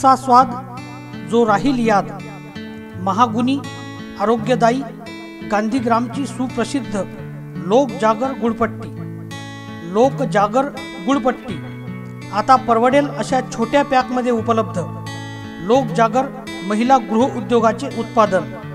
असा स्वाद जो राहील याद महागुणी आरोग्यदायी गांधीग्रामची सुप्रसिद्ध लोकजागर गुळपट्टी. लोकजागर गुळपट्टी. आता परवडेल अशा छोट्या पॅकमध्ये उपलब्ध. लोकजागर महिला गृह उद्योगाचे उत्पादन.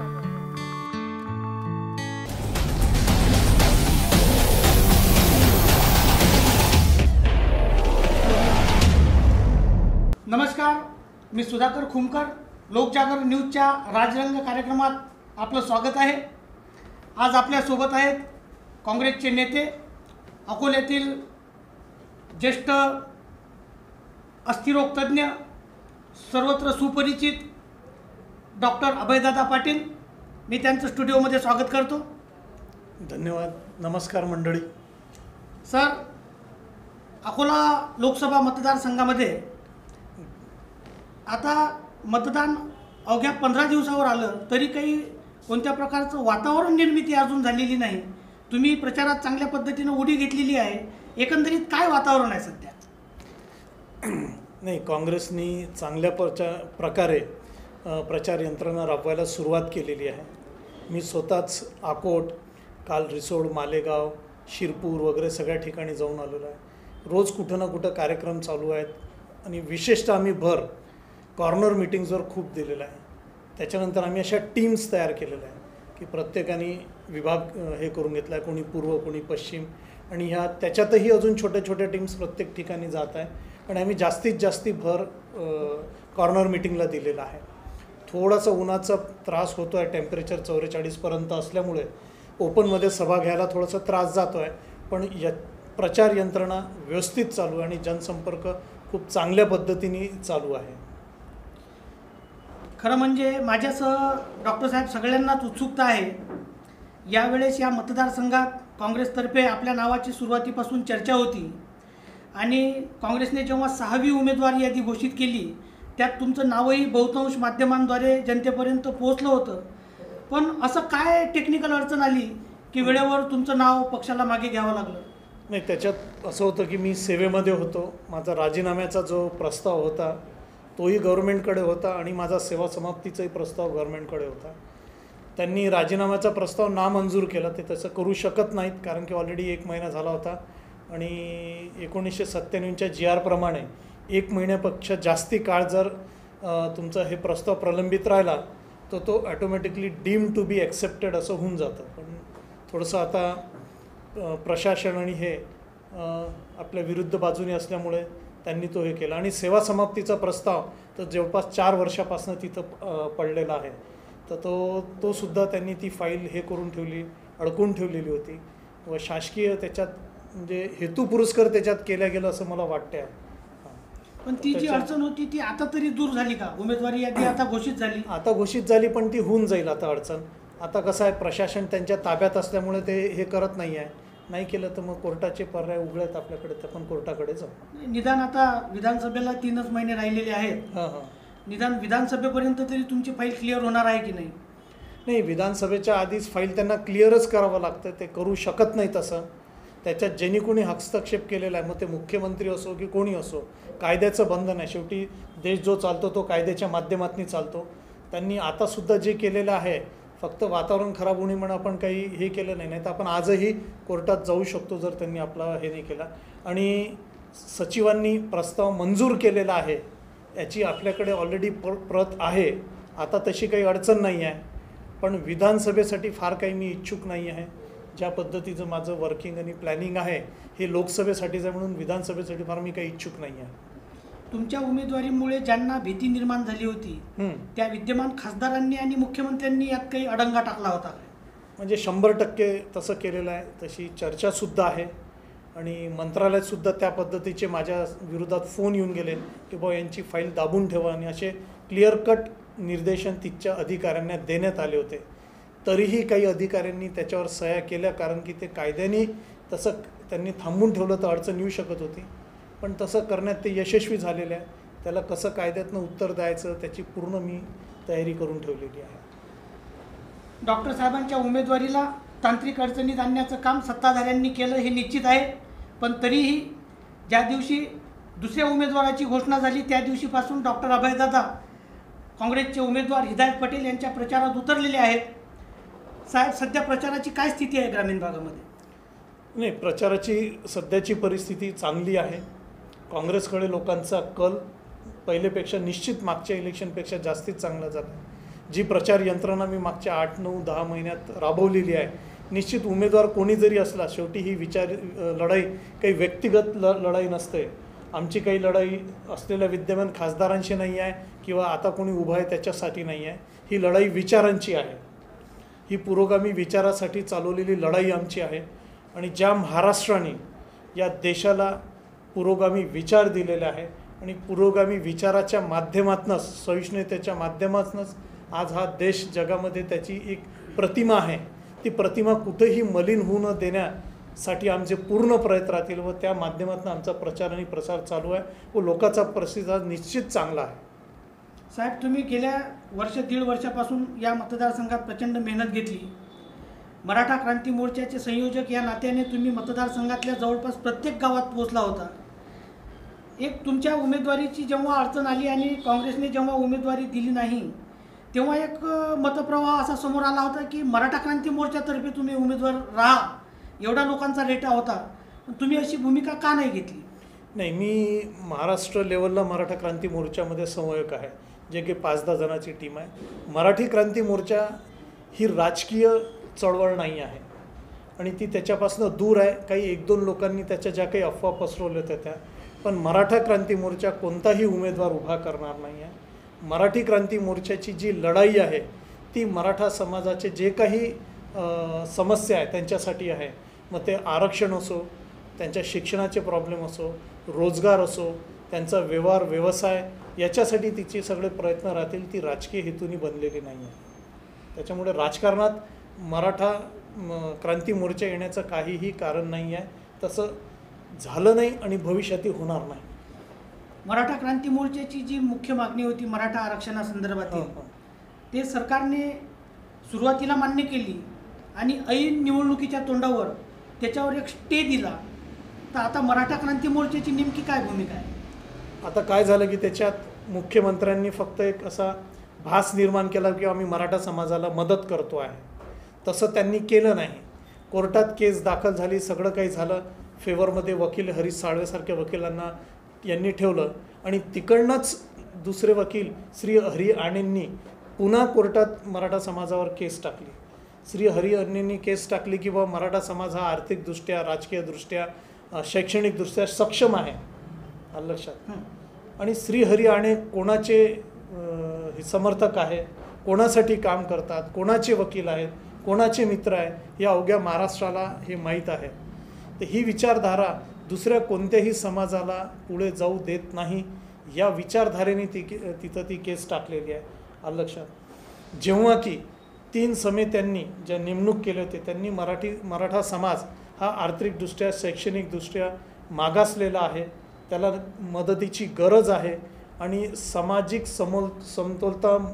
मी सुधाकर खुमकर लोकजागर न्यूजच्या राजरंग कार्यक्रमात आपलं स्वागत आहे. आज आपल्यासोबत आहेत काँग्रेसचे नेते अकोल्यातील ज्येष्ठ अस्थिरोग तज्ज्ञ सर्वत्र सुपरिचित डॉक्टर अभयदादा पाटील. मी त्यांचं स्टुडिओमध्ये स्वागत करतो. धन्यवाद. नमस्कार मंडळी. सर अकोला लोकसभा मतदारसंघामध्ये आता मतदान अवघ्या पंधरा दिवसावर आलं तरी काही कोणत्या प्रकारचं वातावरण निर्मिती अजून झालेली नाही. तुम्ही प्रचारात चांगल्या पद्धतीनं उडी घेतलेली आहे. एकंदरीत काय वातावरण आहे सध्या? नाही काँग्रेसनी चांगल्या प्रचा प्रकारे प्रचार यंत्रणा राबवायला सुरुवात केलेली आहे. मी स्वतःच आकोट काल रिसोड मालेगाव शिरपूर वगैरे सगळ्या ठिकाणी जाऊन आलेलो आहे. रोज कुठं ना कुठं कार्यक्रम चालू आहेत आणि विशेषतः आम्ही भर कॉर्नर मिटिंग्सवर खूप दिलेला आहे. त्याच्यानंतर आम्ही अशा टीम्स तयार केलेल्या आहे की प्रत्येकाने विभाग हे करून घेतला आहे कोणी पूर्व कोणी पश्चिम. आणि ह्या त्याच्यातही अजून छोट्या छोट्या टीम्स प्रत्येक ठिकाणी जात आहे आणि आम्ही जास्तीत जास्ती भर कॉर्नर मिटिंगला दिलेला आहे. थोडासा उन्हाचा त्रास होतो आहे टेम्परेचर चौवेचाळीसपर्यंत असल्यामुळे ओपनमध्ये सभा घ्यायला थोडासा त्रास जातो आहे पण या प्रचार यंत्रणा व्यवस्थित चालू आहे आणि जनसंपर्क खूप चांगल्या पद्धतीने चालू आहे. खरं म्हणजे माझ्यासह डॉक्टर साहेब सगळ्यांनाच उत्सुकता आहे. यावेळेस या मतदारसंघात काँग्रेसतर्फे आपल्या नावाची सुरुवातीपासून चर्चा होती. आणि काँग्रेसने जेव्हा सहावी उमेदवारी यादी घोषित केली त्यात तुमचं नावही बहुतांश माध्यमांद्वारे जनतेपर्यंत पोहोचलं होतं. पण असं काय टेक्निकल अडचण आली की वेळेवर तुमचं नाव पक्षाला मागे घ्यावं लागलं? नाही त्याच्यात असं होतं की मी सेवेमध्ये होतो. माझा राजीनाम्याचा जो प्रस्ताव होता तोही गव्हर्नमेंटकडे होता आणि माझा सेवा समाप्तीचाही प्रस्ताव गव्हर्नमेंटकडे होता. त्यांनी राजीनाम्याचा प्रस्ताव नामंजूर केला ते तसं करू शकत नाहीत कारण की ऑलरेडी एक महिना झाला होता आणि एकोणीसशे सत्त्याण्णवच्या जी आरप्रमाणे एक महिन्यापेक्षा जास्ती काळ जर तुमचा हे प्रस्ताव प्रलंबित राहिला तर तो automatically deem to be accepted असं होऊन जातं. पण थोडंसं आता प्रशासन आणि हे आपल्या विरुद्ध बाजूने असल्यामुळे त्यांनी तो हे केला. आणि सेवा समाप्तीचा प्रस्ताव तर जवळपास चार वर्षापासून तिथं पडलेला आहे. तर तो तो सुद्धा त्यांनी ती फाईल हे करून ठेवली अडकून ठेवलेली होती. व शासकीय त्याच्यात म्हणजे हेतू पुरस्कार त्याच्यात केल्या गेलं असं मला वाटतं आहे पण ती जी अडचण होती ती आता तरी दूर झाली का? उमेदवारी यादी आता घोषित झाली. आता घोषित झाली पण ती होऊन जाईल आता अडचण. आता कसं आहे प्रशासन त्यांच्या ताब्यात असल्यामुळे ते हे करत नाही आहे नाही केलं तर मग कोर्टाचे पर्याय उघडे आहेत आपल्याकडे तर पण कोर्टाकडे जाऊ. निदान आता विधानसभेला तीनच महिने राहिलेले आहेत. हां हां. निदान विधानसभेपर्यंत तरी तुमची फाईल क्लिअर होणार आहे की नाही? नाही विधानसभेच्या आधीच फाईल त्यांना क्लिअरच करावं लागतं ते करू शकत नाही तसं. त्याच्यात ज्यांनी कोणी हस्तक्षेप केलेला आहे मग ते मुख्यमंत्री असो की कोणी असो कायद्याचं बंधन आहे. शेवटी देश जो चालतो तो कायद्याच्या माध्यमातून चालतो. त्यांनी आतासुद्धा जे केलेलं आहे फक्त वातावरण खराब होणे म्हणून आपण काही हे केलं नाही. नाही तर आपण आजही कोर्टात जाऊ शकतो जर त्यांनी आपला हे नाही केला. आणि सचिवांनी प्रस्ताव मंजूर केलेला आहे याची आपल्याकडे ऑलरेडी प्र प्रत आहे. आता तशी काही अडचण नाही आहे. पण विधानसभेसाठी फार काही मी इच्छुक नाही आहे. ज्या पद्धतीचं माझं वर्किंग आणि प्लॅनिंग आहे हे लोकसभेसाठीच आहे म्हणून विधानसभेसाठी फार मी काही इच्छुक नाही आहे. तुमच्या उमेदवारीमुळे ज्यांना भीती निर्माण झाली होती. त्या विद्यमान खासदारांनी आणि मुख्यमंत्र्यांनी यात काही अडंगा टाकला होता म्हणजे शंभर टक्के तसं केलेलं आहे तशी चर्चासुद्धा आहे. आणि मंत्रालयातसुद्धा त्या पद्धतीचे माझ्या विरोधात फोन येऊन गेले की बुवा यांची फाईल दाबून ठेवा आणि असे क्लिअर कट निर्देशन तिथच्या अधिकाऱ्यांना देण्यात आले होते. तरीही काही अधिकाऱ्यांनी त्याच्यावर सह्या केल्या कारण की ते कायद्याने तसं त्यांनी थांबून ठेवलं तर अडचण येऊ शकत होती. पण तसं करण्यात ते यशस्वी झालेलं आहे त्याला कसं कायद्यातनं उत्तर द्यायचं त्याची पूर्ण मी तयारी करून ठेवलेली आहे. डॉक्टर साहेबांच्या उमेदवारीला तांत्रिक अडचणीत आणण्याचं काम सत्ताधाऱ्यांनी केलं हे निश्चित आहे. पण तरीही ज्या दिवशी दुसऱ्या उमेदवाराची घोषणा झाली त्या दिवशीपासून डॉक्टर अभयदादा काँग्रेसचे उमेदवार हिदायत पटेल यांच्या प्रचारात उतरलेले आहेत. साहेब सध्या प्रचाराची काय स्थिती आहे ग्रामीण भागामध्ये? नाही प्रचाराची सध्याची परिस्थिती चांगली आहे. काँग्रेसकडे लोकांचा कल पहिलेपेक्षा निश्चित मागच्या इलेक्शनपेक्षा जास्तीत चांगला झाला जी प्रचार यंत्रणा मी मागच्या आठ नऊ दहा महिन्यात राबवलेली आहे निश्चित उमेदवार कोणी जरी असला शेवटी ही विचार लढाई काही व्यक्तिगत ल लढाई नसते. आमची काही लढाई असलेल्या विद्यमान खासदारांशी नाही आहे किंवा आता कोणी उभं आहे त्याच्यासाठी नाही आहे. ही लढाई विचारांची आहे. ही पुरोगामी विचारासाठी चालवलेली लढाई आमची आहे. आणि ज्या महाराष्ट्राने या देशाला पुरोगामी विचार दिलेले आहे आणि पुरोगामी विचाराच्या माध्यमातूनच सहिष्णुतेच्या माध्यमातूनच आज हा देश जगामध्ये त्याची एक प्रतिमा आहे. ती प्रतिमा कुठेही मलिन होऊ न देण्यासाठी आमचे पूर्ण प्रयत्न राहतील व त्या माध्यमातून आमचा प्रचार आणि प्रसार चालू आहे व लोकांचा प्रतिसाद निश्चित चांगला आहे. साहेब तुम्ही गेल्या वर्ष दीड वर्षापासून या मतदारसंघात प्रचंड मेहनत घेतली. मराठा क्रांती मोर्चाचे संयोजक या नात्याने तुम्ही मतदारसंघातल्या जवळपास प्रत्येक गावात पोहोचला होता. एक तुमच्या उमेदवारीची जेव्हा अडचण आली आणि काँग्रेसने जेव्हा उमेदवारी दिली नाही तेव्हा एक मतप्रवाह असा समोर आला होता की मराठा क्रांती मोर्चातर्फे तुम्ही उमेदवार राहा. एवढा लोकांचा रेटा होता. पण तुम्ही अशी भूमिका का नाही घेतली? नाही मी महाराष्ट्र लेवलला मराठा क्रांती मोर्चामध्ये संवयक आहे जे की पाच दहा जणांची टीम आहे. मराठी क्रांती मोर्चा ही राजकीय चळवळ नाही आहे. आणि ती त्याच्यापासून दूर आहे. काही एक दोन लोकांनी त्याच्या ज्या काही अफवा पसरवल्या होत्या त्या पण मराठा क्रांती मोर्चा कोणताही उमेदवार उभा करणार नाही आहे. मराठी क्रांती मोर्चाची जी लढाई आहे ती मराठा समाजाचे जे काही समस्या आहे त्यांच्यासाठी आहे. मग ते आरक्षण असो त्यांच्या शिक्षणाचे प्रॉब्लेम असो रोजगार असो त्यांचा व्यवहार व्यवसाय याच्यासाठी तिचे सगळे प्रयत्न राहतील ती राजकीय हेतूनी बनलेली नाही आहे. त्याच्यामुळे राजकारणात मराठा म, क्रांती मोर्चा येण्याचं काहीही कारण नाही आहे. तसं झालं नाही आणि भविष्यातही होणार नाही. मराठा क्रांती मोर्चाची जी मुख्य मागणी होती मराठा आरक्षणासंदर्भातील ते सरकारने सुरुवातीला मान्य केली आणि ऐन निवडणुकीच्या तोंडावर त्याच्यावर एक स्टे दिला. तर आता मराठा क्रांती मोर्चाची नेमकी काय भूमिका आहे? आता काय झालं की त्याच्यात मुख्यमंत्र्यांनी फक्त एक असा भास निर्माण केला की आम्ही मराठा समाजाला मदत करतो आहे. तसं त्यांनी केलं नाही. कोर्टात केस दाखल झाली सगळं काही झालं. फेवरमध्ये वकील हरीश साळवेसारख्या वकिलांना यांनी ठेवलं. आणि तिकडनंच दुसरे वकील श्री हरी आणेंनी पुन्हा कोर्टात मराठा समाजावर केस टाकली. श्री हरी आणेंनी केस टाकली की बा मराठा समाज हा आर्थिकदृष्ट्या राजकीयदृष्ट्या शैक्षणिकदृष्ट्या सक्षम आहे. आलं लक्षात? हं. आणि श्रीहरी आणे कोणाचे हे समर्थक आहे? कोणासाठी काम करतात? कोणाचे वकील आहेत? कोणाचे मित्र आहे या अवघ्या महाराष्ट्राला हे माहीत आहे. तर ही विचारधारा दुसऱ्या कोणत्याही समाजाला पुढे जाऊ देत नाही. या विचारधारेने ती के- तिथं ती केस टाकलेली आहे. आलं लक्षात? जेव्हा की तीन समित्यांनी ज्या नेमणूक केले होते त्यांनी मराठी मराठा समाज हा आर्थिकदृष्ट्या शैक्षणिकदृष्ट्या मागासलेला आहे. त्याला मदतीची गरज आहे आणि सामाजिक समोल समतोलता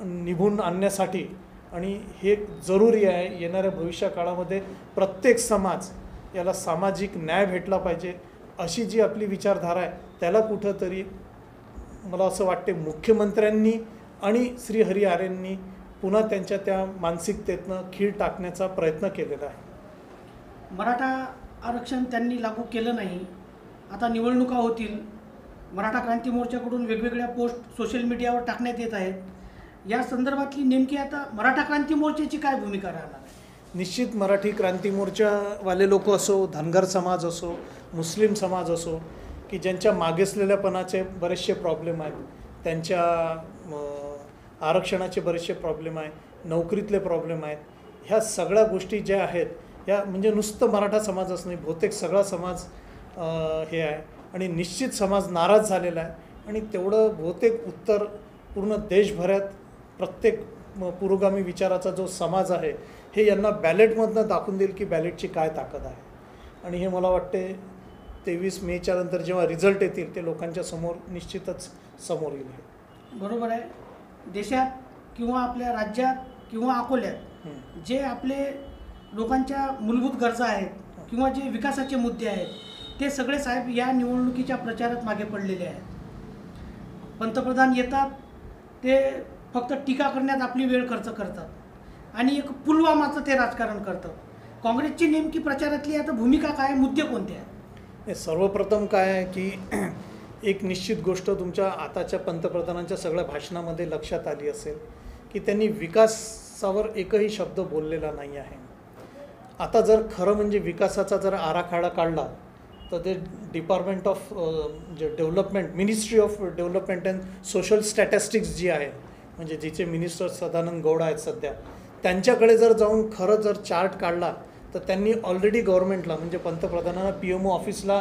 निभून आणण्यासाठी आणि हे जरुरी आहे येणाऱ्या भविष्यकाळामध्ये प्रत्येक समाज याला सामाजिक न्याय भेटला पाहिजे अशी जी आपली विचारधारा आहे त्याला कुठंतरी मला असं वाटते मुख्यमंत्र्यांनी आणि श्री हरी आर्यांनी पुन्हा त्यांच्या त्या मानसिकतेतनं खीळ टाकण्याचा प्रयत्न केलेला आहे. मराठा आरक्षण त्यांनी लागू केलं नाही. आता निवडणुका होतील. मराठा क्रांती मोर्चाकडून वेगवेगळ्या पोस्ट सोशल मीडियावर टाकण्यात येत आहेत. या संदर्भातली नेमकी आता मराठा क्रांती मोर्चाची काय भूमिका राहणार आहे? निश्चित मराठी क्रांती मोर्चावाले लोक असो धनगर समाज असो मुस्लिम समाज असो की ज्यांच्या मागेसलेल्यापणाचे बरेचसे प्रॉब्लेम आहेत. त्यांच्या आरक्षणाचे बरेचसे प्रॉब्लेम आहेत. नोकरीतले प्रॉब्लेम आहेत. ह्या सगळ्या गोष्टी ज्या आहेत ह्या म्हणजे नुसतं मराठा समाजच नाही बहुतेक सगळा समाज हे आहे. आणि निश्चित समाज नाराज झालेला आहे. आणि तेवढं बहुतेक उत्तर पूर्ण देशभरात प्रत्येक पुरोगामी विचाराचा जो समाज आहे हे यांना बॅलेटमधनं दाखवून देईल की बॅलेटची काय ताकद आहे. आणि हे मला वाटते तेवीस मेच्या नंतर जेव्हा रिझल्ट येतील ते लोकांच्या समोर निश्चितच समोर येईल. बरोबर आहे. देशात किंवा आपल्या राज्यात किंवा अकोल्यात. जे आपले लोकांच्या मूलभूत गरजा आहेत किंवा जे विकासाचे मुद्दे आहेत ते सगळे साहेब या निवडणुकीच्या प्रचारात मागे पडलेले आहेत. पंतप्रधान येतात ते फक्त टीका करण्यात आपली वेळ खर्च करतात. आणि एक पुलवामाचं ते राजकारण करतं. काँग्रेसची नेमकी प्रचारातली आता भूमिका काय मुद्दे कोणते आहेत? हे सर्वप्रथम काय आहे की एक निश्चित गोष्ट तुमच्या आताच्या पंतप्रधानांच्या सगळ्या भाषणामध्ये लक्षात आली असेल की त्यांनी विकासावर एकही शब्द बोललेला नाही आहे. आता जर खरं म्हणजे विकासाचा जर आराखडा काढला तर ते डिपार्टमेंट ऑफ जे development ministry of development and social statistics जी आहे म्हणजे जिचे मिनिस्टर सदानंद गौडा आहेत सध्या त्यांच्याकडे जर जाऊन खरं जर चार्ट काढला तर त्यांनी ऑलरेडी गव्हर्नमेंटला म्हणजे पंतप्रधानांना पी एम ओ ऑफिसला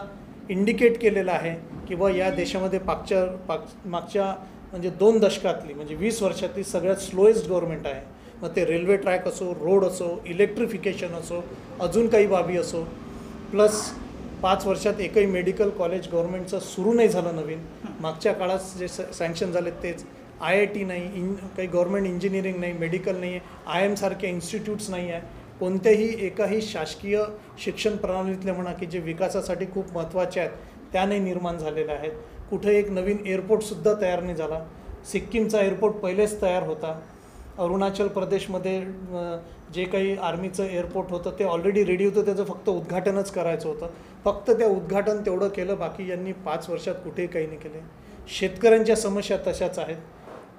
इंडिकेट केलेलं आहे की बा या देशामध्ये पागच्या पाग मागच्या म्हणजे दोन दशकातली म्हणजे वीस वर्षातली सगळ्यात स्लोएस्ट गव्हर्नमेंट आहे. मग ते रेल्वे ट्रॅक असो रोड असो इलेक्ट्रिफिकेशन असो अजून काही बाबी असो प्लस पाच वर्षात एकही मेडिकल कॉलेज गव्हर्नमेंटचं सुरू नाही झालं नवीन. मागच्या काळात जे सँक्शन झाले तेच. आय आय टी नाही इन काही गव्हर्मेंट इंजिनिअरिंग नाही मेडिकल नाही आहे आय एमसारखे इन्स्टिट्यूट्स नाही आहे कोणत्याही एकाही शासकीय शिक्षण प्रणालीतले म्हणा की जे विकासासाठी खूप महत्त्वाचे आहेत त्या नाही निर्माण झालेल्या आहेत. कुठे एक नवीन एअरपोर्टसुद्धा तयार नाही झाला. सिक्कीमचा एअरपोर्ट पहिलेच तयार होता. अरुणाचल प्रदेशमध्ये जे काही आर्मीचं एअरपोर्ट होतं ते ऑलरेडी रेडी होतं. त्याचं फक्त उद्घाटनच करायचं होतं. फक्त त्या उद्घाटन तेवढं केलं बाकी यांनी पाच वर्षात कुठेही काही नाही केले. शेतकऱ्यांच्या समस्या तशाच आहेत.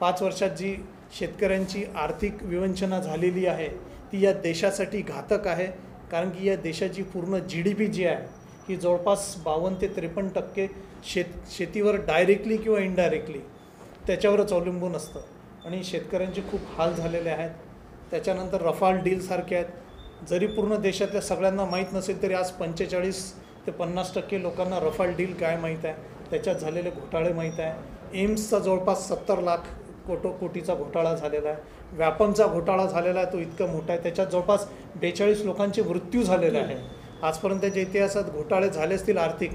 पाच वर्षात जी शेतकऱ्यांची आर्थिक विवंचना झालेली आहे ती या देशासाठी घातक आहे. कारण की या देशाची पूर्ण जी डी पी जी आहे ही जवळपास बावन्न ते त्रेपन्न टक्के शेत शेतीवर डायरेक्टली किंवा इनडायरेक्टली त्याच्यावरच अवलंबून असतं. आणि शेतकऱ्यांचे खूप हाल झालेले आहेत. त्याच्यानंतर रफाल डीलसारखे आहेत. जरी पूर्ण देशातल्या सगळ्यांना माहीत नसेल तरी आज पंचेचाळीस ते पन्नास टक्के लोकांना रफाल डील काय माहीत आहे? त्याच्यात झालेले घोटाळे माहीत आहे. एम्सचा जवळपास सत्तर लाख कोटो कोटीचा घोटाळा झालेला आहे. व्यापमचा घोटाळा झालेला आहे तो इतका मोठा आहे. त्याच्यात जवळपास बेचाळीस लोकांचे मृत्यू झालेले आहे. आजपर्यंतच्या इतिहासात घोटाळे झाले असतील आर्थिक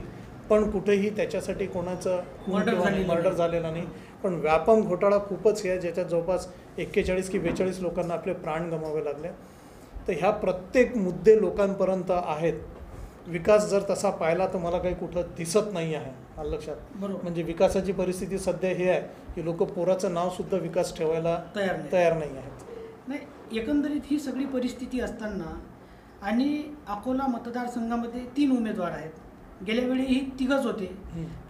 पण कुठेही त्याच्यासाठी कोणाचं मर्डर. झालेला नाही. पण व्यापम घोटाळा खूपच हे आहे ज्याच्यात जवळपास एक्केचाळीस की बेचाळीस लोकांना आपले प्राण गमावे लागले. तर ह्या प्रत्येक मुद्दे लोकांपर्यंत आहेत. विकास जर तसा पाहिला तर मला काही कुठं दिसत नाही आहे आलं लक्षात. बरोबर. म्हणजे विकासाची परिस्थिती सध्या हे आहे की लोक पोराचं नाव सुद्धा विकास ठेवायला तयार नाही. तयार नाही आहेत. नाही एकंदरीत ही सगळी परिस्थिती असताना आणि अकोला मतदारसंघामध्ये तीन उमेदवार आहेत. गेल्या वेळी ही तिघच होते.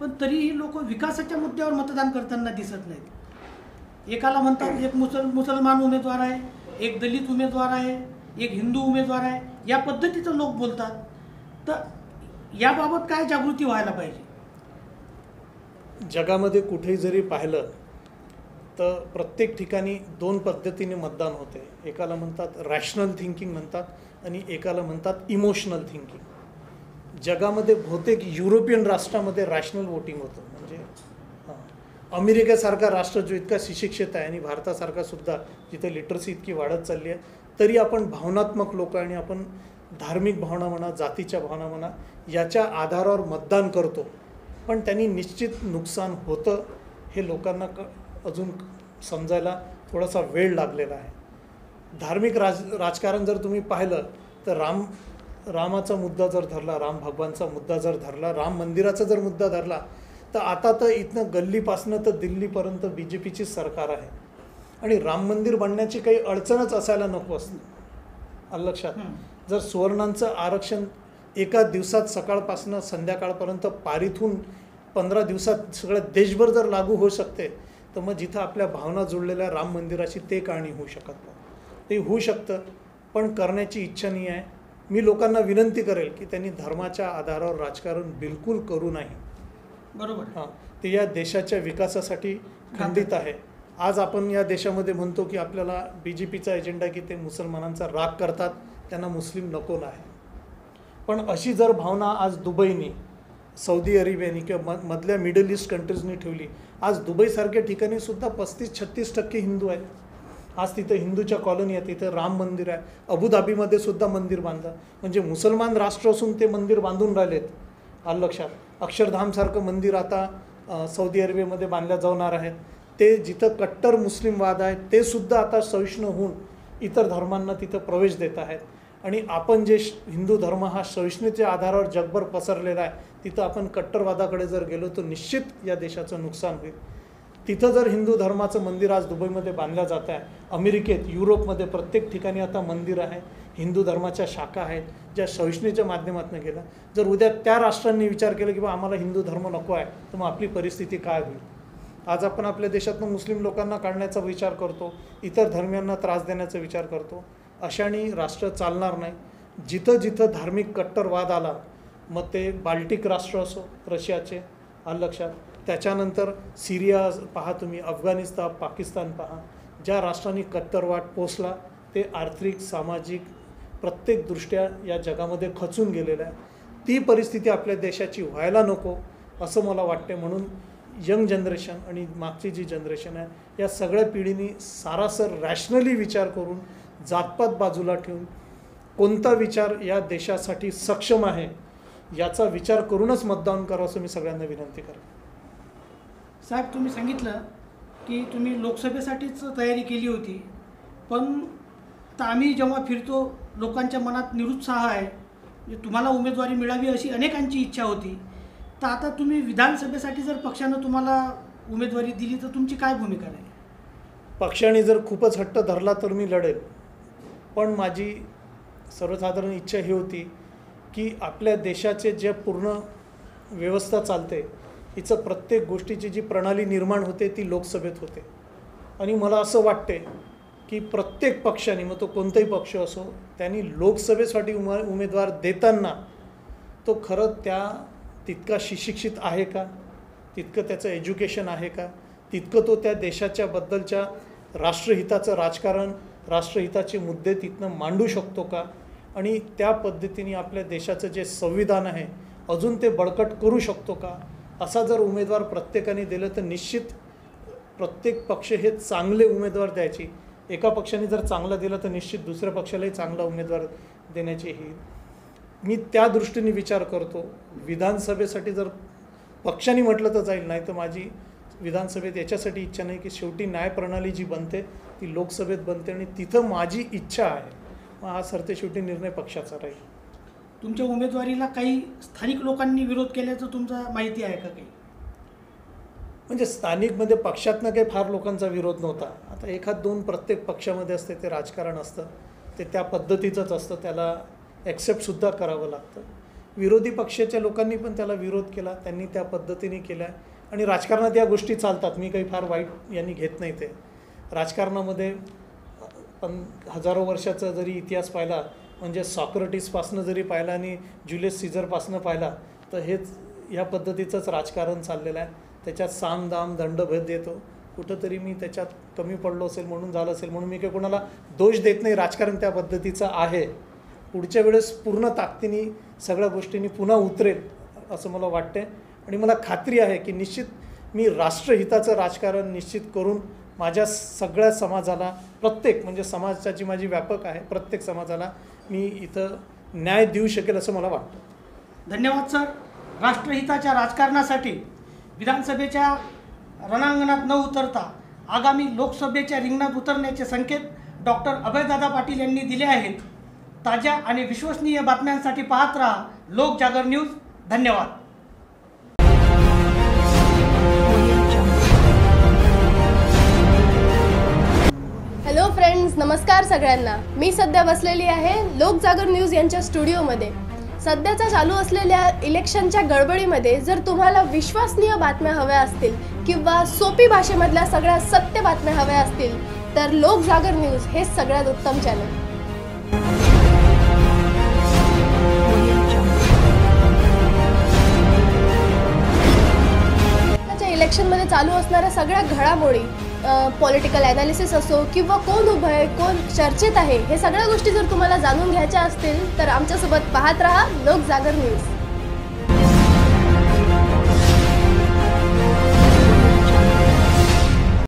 पण तरीही लोक विकासाच्या मुद्द्यावर मतदान करताना दिसत नाहीत. एकाला म्हणतात एक मुसल मुसलमान उमेदवार आहे एक दलित उमेदवार आहे एक हिंदू उमेदवार आहे. या पद्धतीचं लोक बोलतात. तर याबाबत काय जागृती व्हायला पाहिजे? जगामध्ये कुठेही जरी पाहिलं तर प्रत्येक ठिकाणी दोन पद्धतीने मतदान होते. एकाला म्हणतात रॅशनल थिंकिंग म्हणतात आणि एकाला म्हणतात इमोशनल थिंकिंग जगामध्ये बहुतेक युरोपियन राष्ट्रामध्ये रॅशनल वोटिंग होतं. म्हणजे हां. अमेरिकेसारखा राष्ट्र जो इतका सुशिक्षित आहे आणि भारतासारखा सुद्धा जिथे लिटरसी इतकी वाढत चालली आहे तरी आपण भावनात्मक लोक आणि आपण धार्मिक भावना म्हणा जातीच्या भावना म्हणा याच्या आधारावर मतदान करतो. पण त्यांनी निश्चित नुकसान होतं हे लोकांना क अजून समजायला थोडासा वेळ लागलेला आहे. धार्मिक राज राजकारण जर तुम्ही पाहिलं तर राम रामाचा मुद्दा जर धरला राम भगवानचा मुद्दा जर धरला राम मंदिराचा जर मुद्दा धरला तर आता तर इथनं गल्लीपासनं तर दिल्लीपर्यंत बी जे पीचीच सरकार आहे. आणि राम मंदिर बनण्याची काही अडचणच असायला नको असते आलं लक्षात? जर सुवर्णांचं आरक्षण एका दिवसात सकाळपासनं संध्याकाळपर्यंत पारित होऊन पंधरा दिवसात सगळं देशभर जर लागू होऊ शकते तर मग जिथं आपल्या भावना जुळलेल्या राम मंदिराची ते कहाणी होऊ शकत नाही. ते होऊ शकतं पण करण्याची इच्छा नाही आहे. मी लोकांना विनंती करेल की त्यांनी धर्माच्या आधारावर राजकारण बिलकुल करू नाही बरोबर. हां ते या देशाच्या विकासासाठी खंडित आहे. आज आपण या देशामध्ये म्हणतो की आपल्याला बी जे पीचा एजेंडा की ते मुसलमानांचा राग करतात. त्यांना मुस्लिम नको आहे पण अशी जर भावना आज दुबईनी सौदी अरेबियाने किंवा म मधल्या मिडल ईस्ट कंट्रीजनी ठेवली आज दुबईसारख्या ठिकाणी सुद्धा पस्तीस छत्तीस टक्के हिंदू आहेत. आज तिथं हिंदूच्या कॉलनी आहेत तिथं राम मंदिर आहे अबुधाबीमध्ये सुद्धा मंदिर बांधलं. म्हणजे मुसलमान राष्ट्र असून ते मंदिर बांधून राहिलेत. आल लक्षात? अक्षरधामसारखं मंदिर आता सौदी अरेबियामध्ये बांधल्या जाणार आहेत. ते जिथं कट्टर मुस्लिमवाद आहे ते सुद्धा आता सहिष्णू होऊन इतर धर्मांना तिथं प्रवेश देत आहेत. आणि आपण जे श- हिंदू धर्म हा सहिष्णुतेच्या आधारावर जगभर पसरलेला आहे तिथं आपण कट्टरवादाकडे जर गेलो तर निश्चित या देशाचं नुकसान होईल. तिथं जर हिंदू धर्माचं मंदिर आज दुबईमध्ये बांधलं जात आहे अमेरिकेत युरोपमध्ये प्रत्येक ठिकाणी आता मंदिर आहे हिंदू धर्माच्या शाखा आहेत ज्या सहिष्णूच्या माध्यमातून गेल्या. जर उद्या त्या राष्ट्रांनी विचार केला की बा आम्हाला हिंदू धर्म नको आहे तर मग आपली परिस्थिती काय होईल? आज आपण आपल्या देशातून मुस्लिम लोकांना काढण्याचा विचार करतो इतर धर्मियांना त्रास देण्याचा विचार करतो अशाने राष्ट्र चालणार नाही. जिथं जिथं धार्मिक कट्टरवाद आला मग ते बाल्टिक राष्ट्र असो रशियाचे आलं लक्षात. त्याच्यानंतर सिरिया पहा तुम्ही अफगाणिस्तान पाकिस्तान पहा. ज्या राष्ट्रांनी कट्टरवाद पोचला ते आर्थिक सामाजिक प्रत्येक दृष्ट्या या जगामध्ये खचून गेलेलं आहे ती परिस्थिती आपल्या देशाची व्हायला नको असं मला वाटते म्हणून यंग जनरेशन आणि मागची जी जनरेशन आहे या सगळ्या पिढीनी सारासर रॅशनली विचार करून जातपात बाजूला ठेवून कोणता विचार या देशासाठी सक्षम आहे याचा विचार करूनच मतदान करावं असं मी सगळ्यांना विनंती करेन साहेब तुम्ही सांगितलं की तुम्ही लोकसभेसाठीच तयारी केली होती पण आम्ही जेव्हा फिरतो लोकांच्या मनात निरुत्साह आहे म्हणजे तुम्हाला उमेदवारी मिळावी अशी अनेकांची इच्छा होती. तर आता तुम्ही विधानसभेसाठी जर पक्षानं तुम्हाला उमेदवारी दिली तर तुमची काय भूमिका राहील? पक्षाने जर खूपच हट्ट धरला तर मी लढेल. पण माझी सर्वसाधारण इच्छा ही होती की आपल्या देशाचे जे पूर्ण व्यवस्था चालते हिचं प्रत्येक गोष्टीची जी प्रणाली निर्माण होते ती लोकसभेत होते. आणि मला असं वाटते की प्रत्येक पक्षाने मग तो कोणताही पक्ष असो त्यांनी लोकसभेसाठी उम उमेदवार देताना तो खरं त्या तितका सुशिक्षित आहे का? तितकं त्याचं एज्युकेशन आहे का? तितकं तो त्या देशाच्या बद्दलच्या राष्ट्रहिताचं राजकारण राष्ट्रहिताचे मुद्दे तिथनं मांडू शकतो का? आणि त्या पद्धतीने आपल्या देशाचं जे संविधान आहे अजून ते बळकट करू शकतो का? असा जर उमेदवार प्रत्येकाने दिलं तर निश्चित प्रत्येक पक्ष हे चांगले उमेदवार द्यायची. एका पक्षाने जर चांगलं दिलं तर निश्चित दुसऱ्या पक्षालाही चांगला उमेदवार देण्याची ही. मी त्या दृष्टीने विचार करतो. विधानसभेसाठी जर पक्षाने म्हटलं तर जाईल नाही तर माझी विधानसभेत याच्यासाठी इच्छा नाही की शेवटी न्यायप्रणाली जी बनते ती लोकसभेत बनते आणि तिथं माझी इच्छा आहे. मग हा सरते शेवटी निर्णय पक्षाचा राहील. तुमच्या उमेदवारीला काही स्थानिक लोकांनी विरोध केल्याचं तुमचा माहिती आहे का काही? म्हणजे स्थानिकमध्ये पक्षातनं काही फार लोकांचा विरोध नव्हता. आता एखाद दोन प्रत्येक पक्षामध्ये असते ते राजकारण असतं ते त्या पद्धतीचंच असतं त्याला ॲक्सेप्टसुद्धा करावं लागतं. विरोधी पक्षाच्या लोकांनी पण त्याला विरोध केला त्यांनी त्या पद्धतीने केला. आणि राजकारणात या गोष्टी चालतात. मी काही फार वाईट यांनी घेत नाही ते. राजकारणामध्ये पण हजारो वर्षाचा जरी इतिहास पाहिला म्हणजे सॉक्रेटिसपासनं जरी पाहिला आणि जुलियस सीझरपासनं पाहिला तर हेच ह्या पद्धतीचंच राजकारण चाललेलं आहे. त्याच्यात साम दाम दंडभेद देतो कुठंतरी मी त्याच्यात कमी पडलो असेल म्हणून झालं असेल म्हणून मी काही कोणाला दोष देत नाही. राजकारण त्या पद्धतीचं आहे. पुढच्या वेळेस पूर्ण ताकदीने सगळ्या गोष्टींनी पुन्हा उतरेल असं मला वाटते आणि मला खात्री आहे की निश्चित मी राष्ट्रहिताचं राजकारण निश्चित करून माझ्या सगळ्या समाजाला प्रत्येक म्हणजे समाजाची माझी व्यापक आहे प्रत्येक समाजाला मी इथं न्याय देऊ शकेल असं मला वाटतं. धन्यवाद सर. राष्ट्रहिताच्या राजकारणासाठी विधानसभेच्या रणांगणात न उतरता आगामी लोकसभेच्या रिंगणात उतरण्याचे संकेत डॉक्टर अभयदादा पाटील यांनी दिले आहेत. ताज्या आणि विश्वसनीय बातम्यांसाठी पाहत राहा लोकजागर न्यूज. धन्यवाद. हॅलो फ्रेंड्स नमस्कार सगळ्यांना. मी सध्या बसलेली आहे लोकजागर न्यूज यांच्या स्टुडिओमध्ये. सध्याच्या चालू असलेल्या इलेक्शनच्या गडबडीमध्ये जर तुम्हाला विश्वसनीय बातम्या हव्या असतील किंवा सोपी भाषेमधल्या सगळ्या सत्य बातम्या हव्या असतील तर लोकजागर न्यूज हे सगळ्यात उत्तम चॅनल इलेक्शनमध्ये चालू असणाऱ्या सगळ्या घडामोडी पॉलिटिकल ॲनालिसिस असो किंवा कोण उभं आहे कोण चर्चेत आहे हे सगळ्या गोष्टी जर तुम्हाला जाणून घ्यायच्या असतील तर आमच्यासोबत पाहत राहा लोक जागर न्यूज